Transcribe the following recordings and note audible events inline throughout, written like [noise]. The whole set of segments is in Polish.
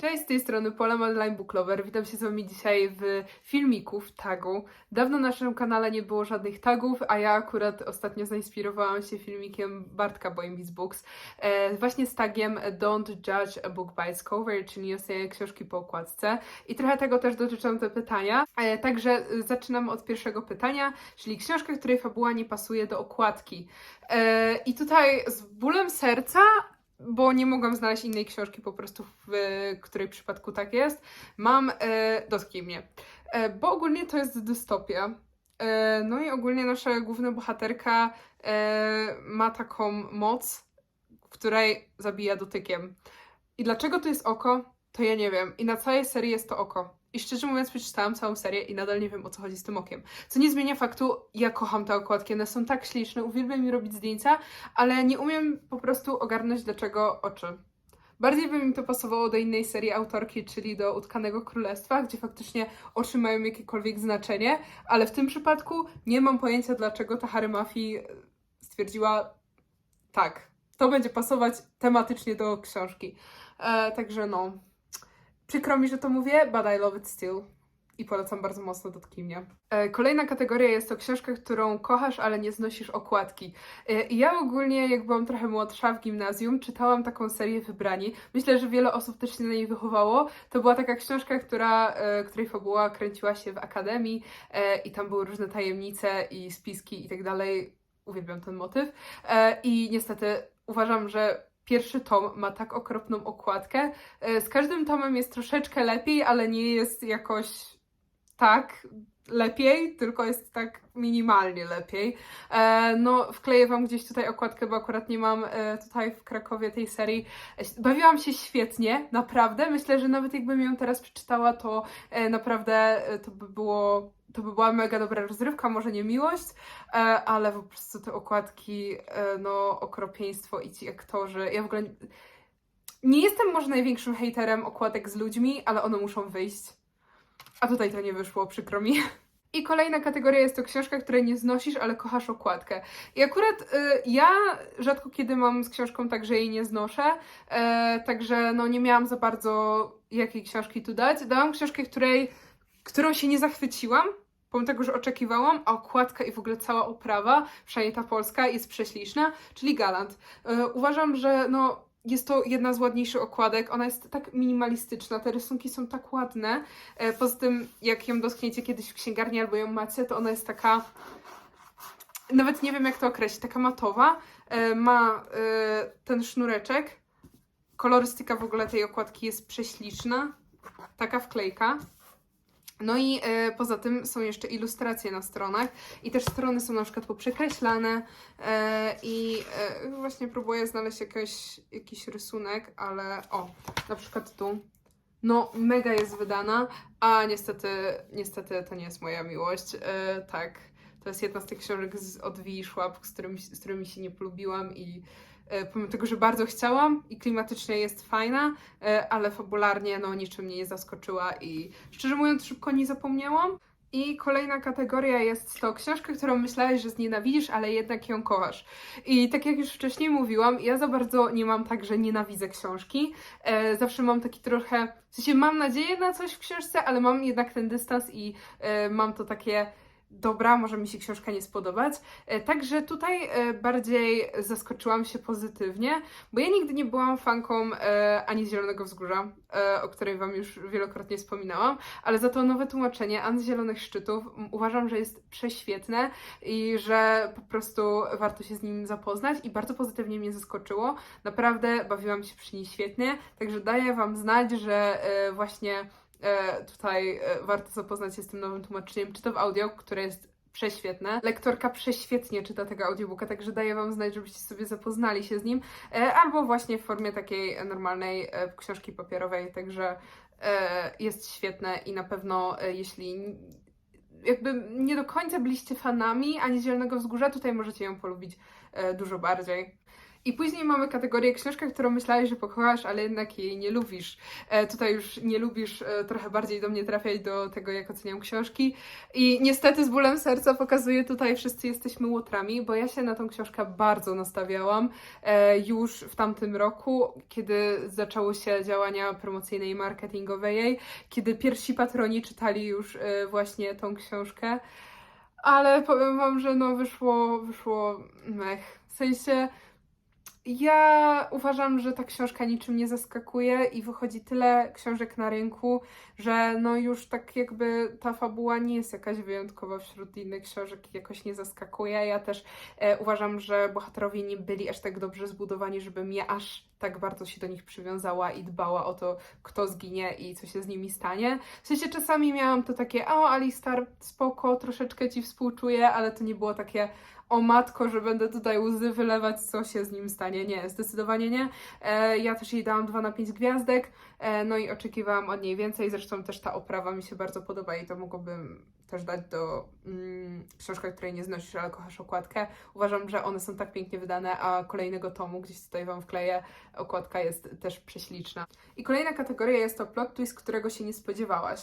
Cześć, z tej strony Pola Madeline Booklover. Witam się z Wami dzisiaj w filmiku, w tagu. Dawno na naszym kanale nie było żadnych tagów, a ja akurat ostatnio zainspirowałam się filmikiem Bartka Boimbi's Books e, właśnie z tagiem Don't judge a book by its cover, czyli nie oceniaj książki po okładce. I trochę tego też dotyczą te pytania. E, także zaczynam od pierwszego pytania, czyli książka, której fabuła nie pasuje do okładki. E, I tutaj z bólem serca bo nie mogłam znaleźć innej książki po prostu, w której przypadku tak jest. Mam e, Dotknij mnie, e, bo ogólnie to jest dystopia. E, no i ogólnie nasza główna bohaterka e, ma taką moc, której zabija dotykiem. I dlaczego to jest oko, to ja nie wiem. I na całej serii jest to oko. I szczerze mówiąc, przeczytałam całą serię i nadal nie wiem o co chodzi z tym okiem. Co nie zmienia faktu, ja kocham te okładki, one są tak śliczne, uwielbiam mi robić zdjęcia, ale nie umiem po prostu ogarnąć dlaczego oczy. Bardziej by mi to pasowało do innej serii autorki, czyli do Utkanego Królestwa, gdzie faktycznie oczy mają jakiekolwiek znaczenie, ale w tym przypadku nie mam pojęcia, dlaczego ta Harry Mafi stwierdziła tak, to będzie pasować tematycznie do książki. E, także no, przykro mi, że to mówię, but I love it still. I polecam bardzo mocno Dotknij mnie. Kolejna kategoria jest to książka, którą kochasz, ale nie znosisz okładki. E, I ja ogólnie, jak byłam trochę młodsza w gimnazjum, czytałam taką serię Wybrani. Myślę, że wiele osób też się na niej wychowało. To była taka książka, która, e, której fabuła kręciła się w akademii e, i tam były różne tajemnice i spiski i tak dalej. Uwielbiam ten motyw. I niestety uważam, że pierwszy tom ma tak okropną okładkę. E, Z każdym tomem jest troszeczkę lepiej, ale nie jest jakoś tak lepiej, tylko jest tak minimalnie lepiej. E, no, wkleję Wam gdzieś tutaj okładkę, bo akurat nie mam e, tutaj w Krakowie tej serii. E, Bawiłam się świetnie, naprawdę. Myślę, że nawet jakbym ją teraz przeczytała, to e, naprawdę e, to by było. To by była mega dobra rozrywka, może nie miłość, e, ale po prostu te okładki, e, no okropieństwo i ci aktorzy. Ja w ogóle nie jestem może największym hejterem okładek z ludźmi, ale one muszą wyjść. A tutaj to nie wyszło, przykro mi. I kolejna kategoria jest to książka, której nie znosisz, ale kochasz okładkę. I akurat y, ja rzadko kiedy mam z książką tak, że jej nie znoszę, e, także no nie miałam za bardzo jakiej książki tu dać. Dałam książkę, której, którą się nie zachwyciłam, pomimo tego, że oczekiwałam, a okładka i w ogóle cała oprawa, przynajmniej ta polska, jest prześliczna, czyli Galant. E, uważam, że no jest to jedna z ładniejszych okładek. Ona jest tak minimalistyczna, te rysunki są tak ładne. E, Poza tym, jak ją dotkniecie kiedyś w księgarni albo ją macie, to ona jest taka. Nawet nie wiem, jak to określić, taka matowa. E, Ma e, ten sznureczek. Kolorystyka w ogóle tej okładki jest prześliczna. Taka wklejka. No i e, poza tym są jeszcze ilustracje na stronach i też strony są na przykład poprzekreślane e, i e, właśnie próbuję znaleźć jakiś, jakiś rysunek, ale o, na przykład tu. No, mega jest wydana, a niestety, niestety to nie jest moja miłość. E, tak, to jest jedna z tych książek z od Wii z, którymi, z którymi się nie polubiłam i pomimo tego, że bardzo chciałam i klimatycznie jest fajna, e, ale fabularnie no niczym mnie nie zaskoczyła i szczerze mówiąc szybko nie zapomniałam. I kolejna kategoria jest to książka, którą myślałeś, że znienawidzisz, ale jednak ją kochasz. I tak jak już wcześniej mówiłam, ja za bardzo nie mam tak, że nienawidzę książki. E, zawsze mam taki trochę, w sensie mam nadzieję na coś w książce, ale mam jednak ten dystans i e, mam to takie dobra, może mi się książka nie spodobać. E, Także tutaj e, bardziej zaskoczyłam się pozytywnie, bo ja nigdy nie byłam fanką e, ani Zielonego Wzgórza, o której Wam już wielokrotnie wspominałam, ale za to nowe tłumaczenie An Zielonych Szczytów uważam, że jest prześwietne i że po prostu warto się z nim zapoznać i bardzo pozytywnie mnie zaskoczyło. Naprawdę bawiłam się przy niej świetnie, także daję Wam znać, że właśnie tutaj e, warto zapoznać się z tym nowym tłumaczeniem, czy to w audio, które jest prześwietne. Lektorka prześwietnie czyta tego audiobooka, także daję Wam znać, żebyście sobie zapoznali się z nim, e, albo właśnie w formie takiej e, normalnej e, książki papierowej, także e, jest świetne i na pewno e, jeśli jakby nie do końca byliście fanami ani Zielonego Wzgórza, tutaj możecie ją polubić e, dużo bardziej. I później mamy kategorię książka, którą myślałeś, że pokochasz, ale jednak jej nie lubisz. E, tutaj już nie lubisz e, trochę bardziej do mnie trafiać do tego, jak oceniam książki. I niestety z bólem serca pokazuję tutaj, wszyscy jesteśmy łotrami, bo ja się na tą książkę bardzo nastawiałam e, już w tamtym roku, kiedy zaczęły się działania promocyjne i marketingowe jej, kiedy pierwsi patroni czytali już e, właśnie tą książkę. Ale powiem wam, że no wyszło, wyszło mech. W sensie ja uważam, że ta książka niczym nie zaskakuje i wychodzi tyle książek na rynku, że no już tak jakby ta fabuła nie jest jakaś wyjątkowa wśród innych książek i jakoś nie zaskakuje. Ja też e, uważam, że bohaterowie nie byli aż tak dobrze zbudowani, żebym ja aż tak bardzo się do nich przywiązała i dbała o to, kto zginie i co się z nimi stanie. W sensie czasami miałam to takie, o Alistar, spoko, troszeczkę ci współczuję, ale to nie było takie, o matko, że będę tutaj łzy wylewać, co się z nim stanie. Nie, zdecydowanie nie. E, ja też jej dałam 2 na 5 gwiazdek, e, no i oczekiwałam od niej więcej. Zresztą też ta oprawa mi się bardzo podoba i to mogłabym też dać do mm, książka, której nie znosisz, ale kochasz okładkę. Uważam, że one są tak pięknie wydane, a kolejnego tomu, gdzieś tutaj Wam wkleję, okładka jest też prześliczna. I kolejna kategoria jest to plot twist, którego się nie spodziewałaś.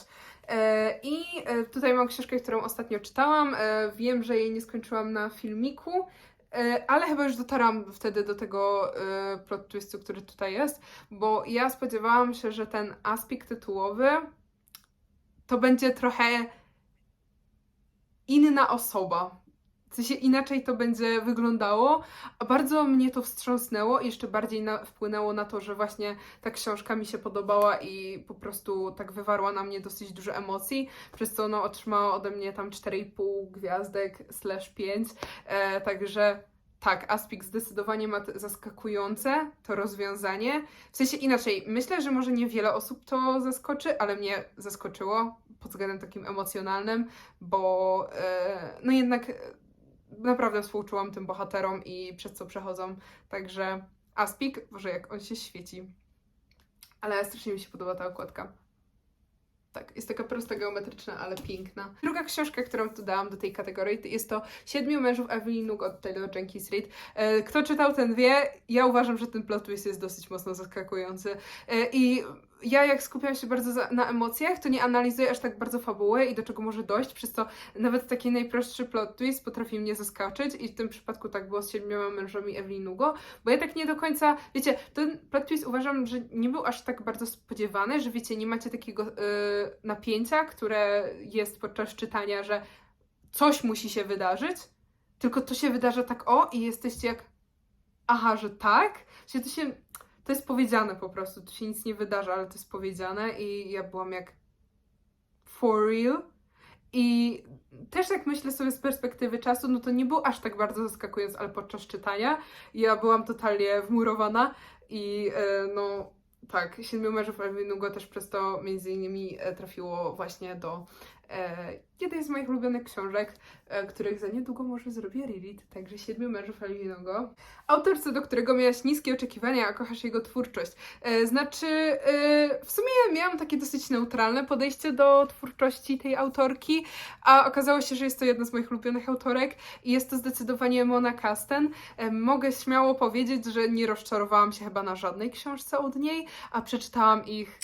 E, I e, tutaj mam książkę, którą ostatnio czytałam. E, Wiem, że jej nie skończyłam na filmiku, ale chyba już dotarłam wtedy do tego plot twistu, który tutaj jest, bo ja spodziewałam się, że ten aspekt tytułowy to będzie trochę inna osoba. W sensie inaczej to będzie wyglądało, a bardzo mnie to wstrząsnęło i jeszcze bardziej na, wpłynęło na to, że właśnie ta książka mi się podobała i po prostu tak wywarła na mnie dosyć dużo emocji, przez co no, otrzymała ode mnie tam 4,5 gwiazdek slash 5, e, także tak, Aspik zdecydowanie ma zaskakujące to rozwiązanie. W sensie inaczej, myślę, że może niewiele osób to zaskoczy, ale mnie zaskoczyło pod względem takim emocjonalnym, bo e, no jednak naprawdę współczułam tym bohaterom i przez co przechodzą. Także Aspik, może jak on się świeci. Ale strasznie mi się podoba ta okładka. Tak, jest taka prosta, geometryczna, ale piękna. Druga książka, którą tu dałam do tej kategorii, to jest to Siedmiu mężów Evelyn Nook od Taylor Jenkins Reid. E, Kto czytał, ten wie. Ja uważam, że ten plot twist jest dosyć mocno zaskakujący. E, I ja jak skupiam się bardzo na emocjach, to nie analizuję aż tak bardzo fabuły i do czego może dojść, przez co nawet taki najprostszy plot twist potrafi mnie zaskoczyć i w tym przypadku tak było z siedmioma mężami Evelyn Nugo, bo ja tak nie do końca, wiecie, ten plot twist uważam, że nie był aż tak bardzo spodziewany, że wiecie, nie macie takiego y, napięcia, które jest podczas czytania, że coś musi się wydarzyć, tylko to się wydarza tak o i jesteście jak aha, że tak? Czyli to się to jest powiedziane po prostu, tu się nic nie wydarza, ale to jest powiedziane i ja byłam jak for real. I też jak myślę sobie z perspektywy czasu, no to nie był aż tak bardzo zaskakujący, ale podczas czytania ja byłam totalnie wmurowana i e, no tak, Siedmiu mężów Elwinugo też przez to między innymi e, trafiło właśnie do e, jednej z moich ulubionych książek, e, których za niedługo może zrobię reread, także Siedmiu mężów Elwinugo. Autor, co do którego miałaś niskie oczekiwania, a kochasz jego twórczość. E, znaczy, w sumie miałam takie dosyć neutralne podejście do twórczości tej autorki, a okazało się, że jest to jedna z moich ulubionych autorek i jest to zdecydowanie Mona Kasten. Mogę śmiało powiedzieć, że nie rozczarowałam się chyba na żadnej książce od niej, a przeczytałam ich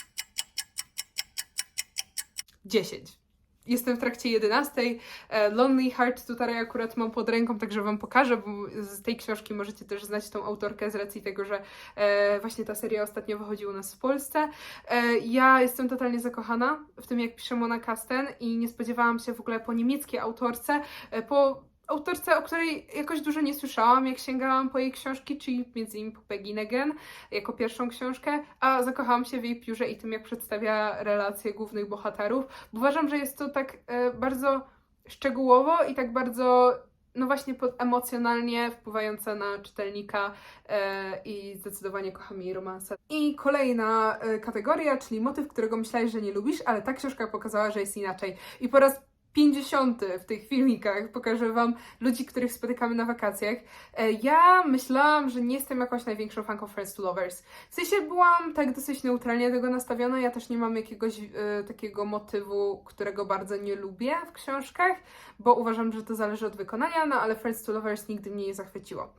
10. Jestem w trakcie 11. E, Lonely Heart tutaj akurat mam pod ręką, także Wam pokażę, bo z tej książki możecie też znać tą autorkę z racji tego, że e, właśnie ta seria ostatnio wychodziła u nas w Polsce. E, ja jestem totalnie zakochana w tym, jak pisze Mona Kasten i nie spodziewałam się w ogóle po niemieckiej autorce, po autorce, o której jakoś dużo nie słyszałam, jak sięgałam po jej książki, czyli między innymi po Begin Again, jako pierwszą książkę, a zakochałam się w jej piórze i tym, jak przedstawia relacje głównych bohaterów, bo uważam, że jest to tak e, bardzo szczegółowo i tak bardzo, no właśnie emocjonalnie wpływające na czytelnika e, i zdecydowanie kocham jej romanse. I kolejna e, kategoria, czyli motyw, którego myślałeś, że nie lubisz, ale ta książka pokazała, że jest inaczej. I po raz 50 w tych filmikach pokażę Wam ludzi, których spotykamy na wakacjach. E, Ja myślałam, że nie jestem jakąś największą fanką Friends to Lovers. W sensie byłam tak dosyć neutralnie do tego nastawiona. Ja też nie mam jakiegoś e, takiego motywu, którego bardzo nie lubię w książkach, bo uważam, że to zależy od wykonania, no ale Friends to Lovers nigdy mnie nie zachwyciło.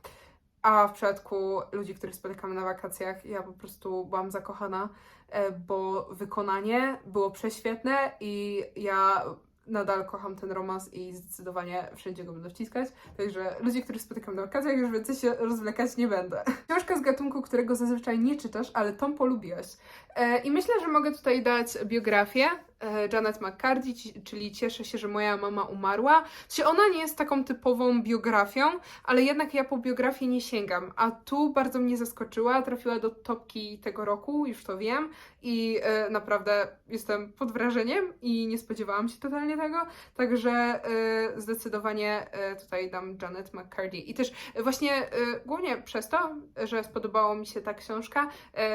a w przypadku ludzi, których spotykamy na wakacjach, ja po prostu byłam zakochana, e, bo wykonanie było prześwietne i ja nadal kocham ten romans i zdecydowanie wszędzie go będę wciskać. Także ludzie, których spotykam na wakacjach, już więcej się rozwlekać nie będę. Książka z gatunku, którego zazwyczaj nie czytasz, ale tą polubiłaś. E, I myślę, że mogę tutaj dać biografię e, Janet McCarthy, czyli Cieszę się, że moja mama umarła. Czy ona nie jest taką typową biografią, ale jednak ja po biografię nie sięgam. A tu bardzo mnie zaskoczyła, trafiła do topki tego roku, już to wiem. I e, naprawdę jestem pod wrażeniem i nie spodziewałam się totalnie tego. Także zdecydowanie tutaj dam Janet McCarthy. I też właśnie głównie przez to, że spodobało mi się ta książka,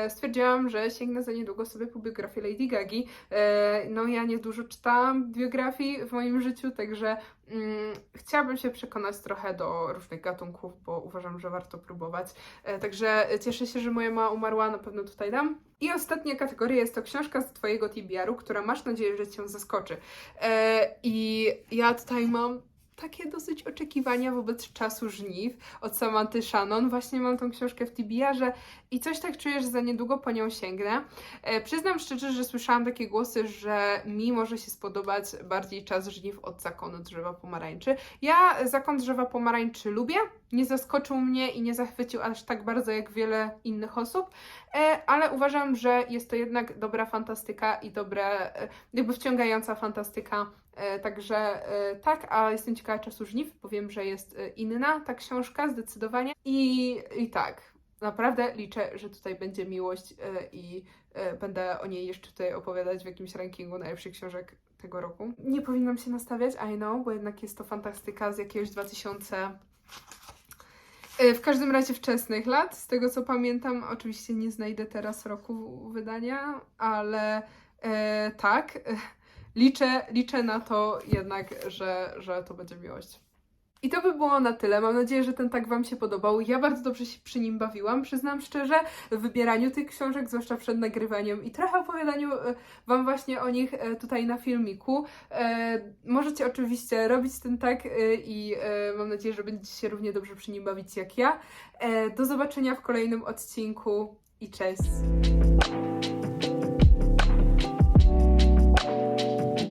stwierdziłam, że sięgnę za niedługo sobie po Lady Gagi. E, no ja niedużo czytałam biografii w moim życiu, także mm, chciałabym się przekonać trochę do różnych gatunków, bo uważam, że warto próbować. E, także cieszę się, że moja mama umarła, na pewno tutaj dam. I ostatnia kategoria jest to książka z Twojego TBR-u, która masz nadzieję, że Cię zaskoczy. E, I ja tutaj mam takie dosyć oczekiwania wobec czasu żniw od Samanty Shannon. Właśnie mam tą książkę w TBR-ze i coś tak czuję, że za niedługo po nią sięgnę. E, przyznam szczerze, że słyszałam takie głosy, że mi może się spodobać bardziej czas żniw od zakonu drzewa pomarańczy. Ja zakon drzewa pomarańczy lubię, nie zaskoczył mnie i nie zachwycił aż tak bardzo jak wiele innych osób, e, ale uważam, że jest to jednak dobra fantastyka i dobre, e, jakby wciągająca fantastyka. E, Także e, tak, a jestem ciekawa czasu żniw, bo wiem, że jest e, inna ta książka zdecydowanie. I, i tak, naprawdę liczę, że tutaj będzie miłość i będę o niej jeszcze tutaj opowiadać w jakimś rankingu najlepszych książek tego roku. Nie powinnam się nastawiać, I know, bo jednak jest to fantastyka z jakiegoś 2000. E, W każdym razie wczesnych lat, z tego co pamiętam, oczywiście nie znajdę teraz roku wydania, ale e, tak, [laughs] liczę, liczę na to jednak, że, że to będzie miłość. I to by było na tyle. Mam nadzieję, że ten tak Wam się podobał. Ja bardzo dobrze się przy nim bawiłam, przyznam szczerze, w wybieraniu tych książek, zwłaszcza przed nagrywaniem i trochę opowiadaniu e, Wam właśnie o nich e, tutaj na filmiku. E, Możecie oczywiście robić ten tak i mam nadzieję, że będziecie się równie dobrze przy nim bawić jak ja. Do zobaczenia w kolejnym odcinku i cześć!